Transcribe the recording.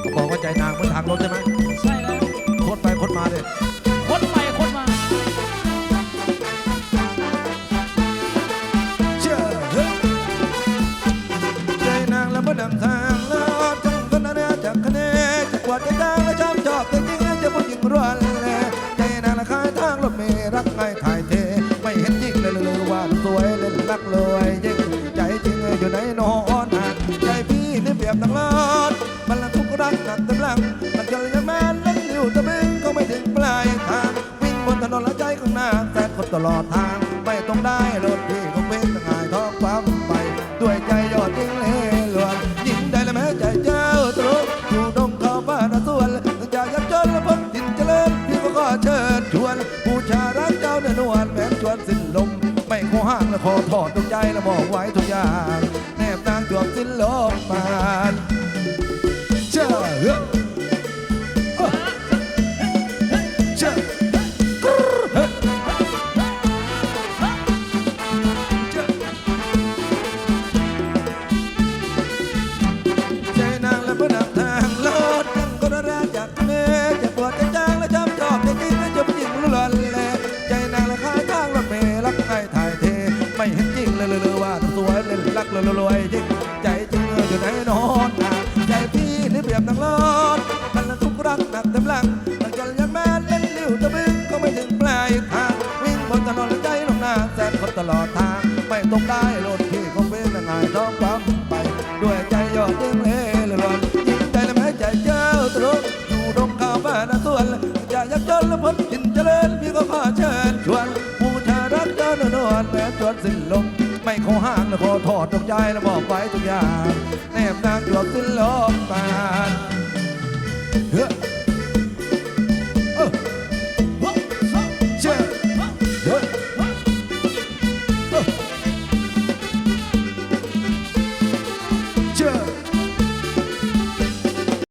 เขาบอกว่าใจนางเหมือนทางรถใช่ไหมใช่แล้วคดไปคดมาเลยคนไปคนมา เชื่อเฮ้ยใจนางแล้วมันนำทางแล้วจังคนนั้นจากคะแนนจะกวาดจะดังและชอบชอบแต่จริงจะพูดยิงร้วนเลยใจนางละขายทางรถเมล์รักง่ายถ่ายเท ไม่เห็นจริงเลยเลยว่าสวยเล่นรักเลยยิ่งใจจริงอยู่ในนอนห ลอดมันละทุกรักหนักเต็มลัง มันจะยังแม่นเล่นอยู่ตะบึงก็ไม่ถึงปลายทาง วิ่งบนถนนและใจของหน้าแสนคนตลอดทาง ไม่ต้องได้รถพี่คงเป็นต่างหายท้องปั๊มไป ด้วยใจยอดยิ่งเล่หลวนยิ่งได้และแม้ใจเจ้าตรุอยู่ดงเขาบ้านสวนถึงจะยับจนและพ้นดินเจริญพี่ก็ขอเชิญชวนผู้ชารักเจ้าเนื้อนวลแม้ชวนสิ้นลมไม่ขอห้างและขอถอดดวงใจและบอกไว้ทุกอย่าง บนางดวงสิ้นลมมาน เห็นจริงเลยเลว่าสวยเล่นรักรวยจริงใจจริงอยู่ในนอนใจพี่นี่เปรียบนางรถมันละทุกรักหนักเต็มหลังตั้งใจยันแม่เล่นลิ้วตะบึงก็ไม่ถึงปลายทางวิ่งบนถนนและใจลงนาแสนคนตลอดทางไม่ตกได้รถพี่คงเป็นยังไงท้องปั๊มไป ด้วยใจยอดยิ่งเล่ลอนยิ่งใจและแม้ใจเจ้าตรุอยู่ดงข้าวบ้านสวนจะยักจนและพ้นดินเจริญพี่ก็ขอ ไม่ขอห้างแล้วพอถอดดอกใจแล้วบอกไว้ทุกอย่างแนบนางดวงสิ้นลม